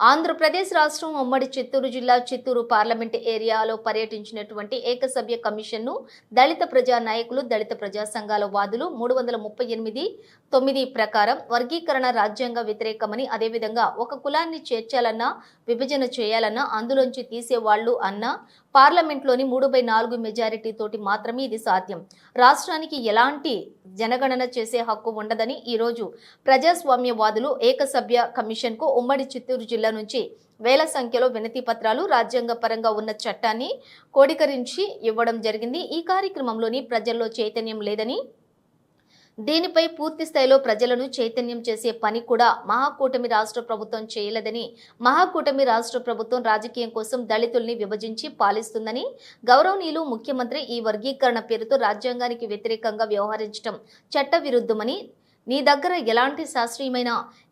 ఆంధ్రప్రదేశ్ రాష్ట్రం ఉమ్మడి చిత్తూరు జిల్లా చిత్తూరు పార్లమెంట్ ఏరియాలో పర్యటించినటువంటి ఏకసభ్య కమిషన్ను దళిత ప్రజా నాయకులు దళిత ప్రజా సంఘాల వాదులు మూడు వందల ముప్పై ఎనిమిది తొమ్మిది ప్రకారం వర్గీకరణ రాజ్యాంగ వ్యతిరేకమని అదేవిధంగా ఒక కులాన్ని చేర్చాలన్నా విభజన చేయాలన్నా అందులోంచి తీసేవాళ్ళు అన్నా పార్లమెంట్లోని మూడు బై నాలుగు మెజారిటీ తోటి మాత్రమే ఇది సాధ్యం. రాష్ట్రానికి ఎలాంటి జనగణన చేసే హక్కు ఉండదని ఈరోజు ప్రజాస్వామ్యవాదులు ఏకసభ్య కమిషన్కు ఉమ్మడి చిత్తూరు జిల్లా నుంచి వేల సంఖ్యలో వినతి పత్రాలు రాజ్యాంగ పరంగా ఉన్న చట్టాన్ని కోడికరించి ఇవ్వడం జరిగింది. ఈ కార్యక్రమంలోని ప్రజల్లో చైతన్యం లేదని దీనిపై పూర్తి స్థాయిలో ప్రజలను చైతన్యం చేసే పని కూడా మహాకూటమి రాష్ట్ర ప్రభుత్వం చేయలేదని మహాకూటమి రాష్ట్ర ప్రభుత్వం రాజకీయం కోసం దళితుల్ని విభజించి పాలిస్తుందని గౌరవనీయులు ముఖ్యమంత్రి ఈ వర్గీకరణ పేరుతో రాజ్యాంగానికి వ్యతిరేకంగా వ్యవహరించడం చట్టవిరుద్ధమని నీ దగ్గర ఎలాంటి శాస్త్రీయమైన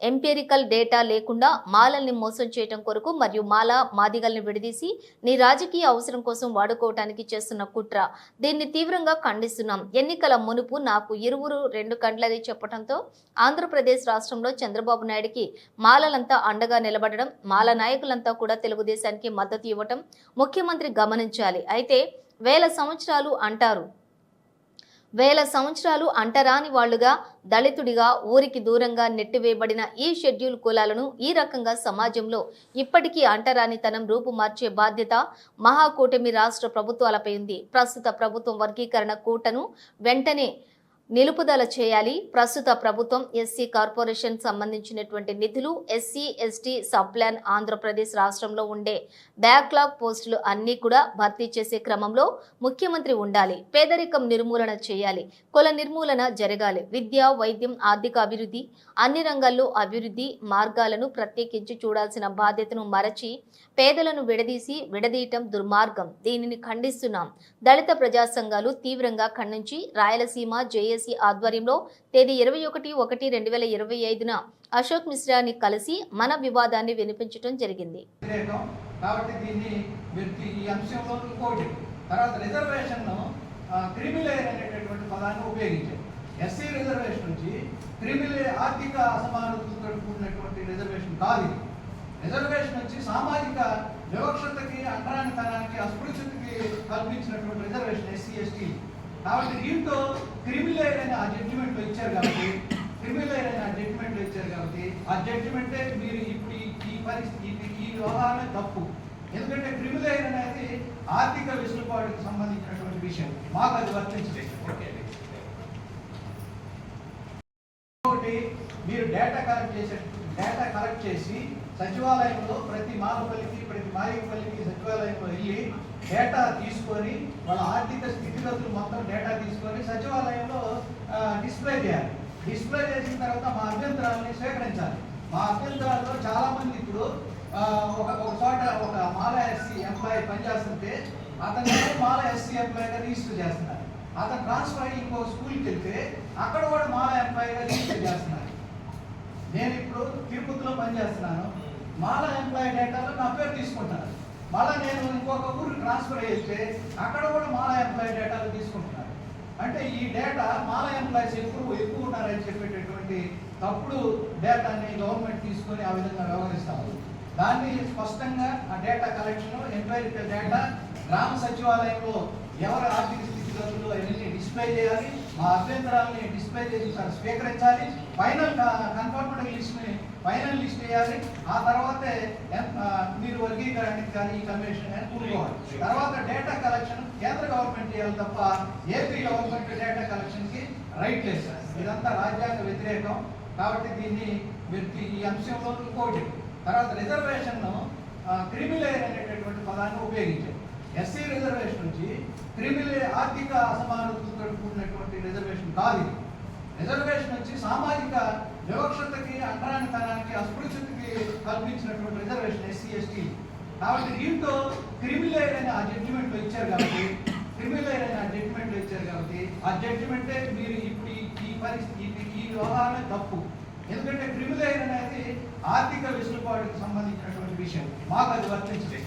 ఎంపీరికల్ డేటా లేకుండా మాలల్ని మోసం చేయటం కొరకు మరియు మాల మాదిగల్ని విడదీసి నీ రాజకీయ అవసరం కోసం వాడుకోవటానికి చేస్తున్న కుట్ర. దీన్ని తీవ్రంగా ఖండిస్తున్నాం. ఎన్నికల మునుపు నాకు ఇరువురు రెండు కండ్లని చెప్పడంతో ఆంధ్రప్రదేశ్ రాష్ట్రంలో చంద్రబాబు నాయుడికి మాలలంతా అండగా నిలబడడం మాల నాయకులంతా కూడా తెలుగుదేశానికి మద్దతు ఇవ్వటం ముఖ్యమంత్రి గమనించాలి. అయితే వేల సంవత్సరాలు అంటారు. వేల సంవత్సరాలు అంటరాని వాళ్ళుగా దళితుడిగా ఊరికి దూరంగా నెట్టివేయబడిన ఈ షెడ్యూల్ కులాలను ఈ రకంగా సమాజంలో ఇప్పటికీ అంటరానితనం రూపుమార్చే బాధ్యత మహాకూటమి రాష్ట్ర ప్రభుత్వాలపై ఉంది. ప్రస్తుత ప్రభుత్వం వర్గీకరణ కూటను వెంటనే నిలుపుదల చేయాలి. ప్రస్తుత ప్రభుత్వం ఎస్సీ కార్పొరేషన్ సంబంధించినటువంటి నిధులు SC ST sub plan Andhra Pradesh రాష్ట్రంలో ఉండే బ్యాక్లాగ్ పోస్టులు అన్నీ కూడా భర్తీ చేసే క్రమంలో ముఖ్యమంత్రి ఉండాలి. పేదరికం నిర్మూలన చేయాలి. కుల నిర్మూలన జరగాలి. విద్య వైద్యం ఆర్థిక అభివృద్ధి అన్ని రంగాల్లో అభివృద్ధి మార్గాలను ప్రత్యేకించి చూడాల్సిన బాధ్యతను మరచి పేదలను విడదీసి విడదీయటం దుర్మార్గం. దీనిని ఖండిస్తున్నాం. దళిత ప్రజా సంఘాలు తీవ్రంగా ఖండించి రాయలసీమ జేఏసీ ఆధ్వర్యంలో తేదీ ఇరవై ఒకటి ఒకటి రెండు వేల ఇరవై ఐదున అశోక్ మిశ్రాని కలిసి మన వివాదాన్ని వినిపించడం జరిగింది. కాబట్టి దీన్ని ఈ- అంశంలో ఇంకోటి. తర్వాత రిజర్వేషన్ క్రిమిలేయర్ అనేటటువంటి పదాన్ని ఉపయోగించారు. ఎస్సీ రిజర్వేషన్ నుంచి క్రిమిలేయర్ ఆర్థిక అసమానతలతో కూడినటువంటి రిజర్వేషన్ కాదు రిజర్వేషన్ వచ్చి సామాజిక వివక్షతకి అంటరానితనానికి అస్పృశ్యతకి కల్పించినటువంటి రిజర్వేషన్ ఎస్సీ ఎస్టీ. కాబట్టి దీంతో క్రిమిలేయర్ అనే ఆ జడ్జిమెంట్లో ఇచ్చారు కాబట్టి క్రిమిలేయర్ అనే ఆ జడ్జిమెంట్లో ఇచ్చారు కాబట్టి ఆ జడ్జిమెంటే మీరు ఇప్పుడు ఈ- పరిస్థితి ఈ- వ్యవహారమే తప్పు. ఎందుకంటే క్రిమిలేయర్ అనేది ఆర్థిక వెసులుబాటుకు సంబంధించినటువంటి విషయం. మాకు అది వర్తించలేదు. ఒకటి మీరు డేటా కలెక్ట్ చేసే డేటా కలెక్ట్ చేసి సచివాలయంలో ప్రతి మాలపల్లికి ప్రతి మాయపల్లికి సచివాలయంలో వెళ్ళి డేటా తీసుకొని వాళ్ళ ఆర్థిక స్థితిగతులు మొత్తం డేటా తీసుకొని సచివాలయంలో డిస్ప్లే చేయాలి. డిస్ప్లే చేసిన తర్వాత మా అభ్యంతరాలని స్వీకరించాలి మా అభ్యంతరాల్లో చాలామంది ఇప్పుడు ఒక ఒక చోట ఒక మాల ఎస్సీ ఎంప్లాయీ పనిచేస్తుంటే అతను మాల ఎస్సీ ఎంప్లాయీగా రిజిస్టర్ చేస్తున్నారు. అతను ట్రాన్స్ఫర్ అయ్యి ఇంకో స్కూల్కి వెళ్తే అక్కడ కూడా మాల ఎంప్లాయీగా రిజిస్టర్ చేస్తున్నారు. నేను ఇప్పుడు తిరుపతిలో పనిచేస్తున్నాను. మాల ఎంప్లాయీ డేటాలో నా పేరు తీసుకుంటాను. మళ్ళీ నేను ఇంకొక ఊరికి ట్రాన్స్ఫర్ చేస్తే అక్కడ కూడా మాల ఎంప్లాయీ డేటాలు తీసుకుంటున్నారు అంటే ఈ డేటా మాల ఎంప్లాయీస్ ఎక్కువ ఎక్కువ ఉన్నారని చెప్పేటటువంటి తప్పుడు డేటాని గవర్నమెంట్ తీసుకొని ఆ విధంగా వ్యవహరిస్తారు దాన్ని స్పష్టంగా ఆ డేటా కలెక్షన్ ఎంక్వైరీ డేటా గ్రామ సచివాలయంలో ఎవరి ఆర్థిక స్థితిగతులు అవన్నీ డిస్ప్లే చేయాలి. మా అభ్యంతరాలని డిస్ప్లే చేసి సార్ స్వీకరించాలి ఫైనల్ కన్ఫర్మ్డ్ లిస్ట్ని ఫైనల్ లిస్ట్ వేయాలి. ఆ తర్వాతే మీరు వర్గీకరణకి కానీ ఈ కమిషన్ కానీ కూడుకోవాలి తర్వాత డేటా కలెక్షన్ కేంద్ర గవర్నమెంట్ చేయాలి తప్ప ఏపీ గవర్నమెంట్ డేటా కలెక్షన్కి రైట్ లేదు సార్ ఇదంతా రాజ్యాంగ వ్యతిరేకం. కాబట్టి దీన్ని మీరు ఈ- అంశంలో ఇంకోటి. తర్వాత రిజర్వేషన్ క్రిమిలేయర్ అనేటటువంటి పదాన్ని ఉపయోగించారు ఎస్సీ రిజర్వేషన్ నుంచి క్రిమినల్ ఆర్థిక అసమానతలతో కూడినటువంటి రిజర్వేషన్ కాదు రిజర్వేషన్ వచ్చి సామాజిక వివక్షతకి అంటరానితనానికి అస్పృశ్యతకి కల్పించినటువంటి రిజర్వేషన్ ఎస్సీ ఎస్టీ. కాబట్టి దీంతో క్రిమిలేర్ అనే ఆ జడ్జిమెంట్లో ఇచ్చారు కాబట్టి క్రిమిలేర్ అనే ఆ జడ్జిమెంట్లో ఇచ్చారు కాబట్టి ఆ జడ్జిమెంటే మీరు ఇప్పుడు ఈ- పరిస్థితి ఈ- ఈ వ్యవహారమే తప్పు. ఎందుకంటే క్రిమిలేర్ అనేది ఆర్థిక వెసులుబాటుకు సంబంధించినటువంటి విషయం. మాకు అది వర్తించలేదు.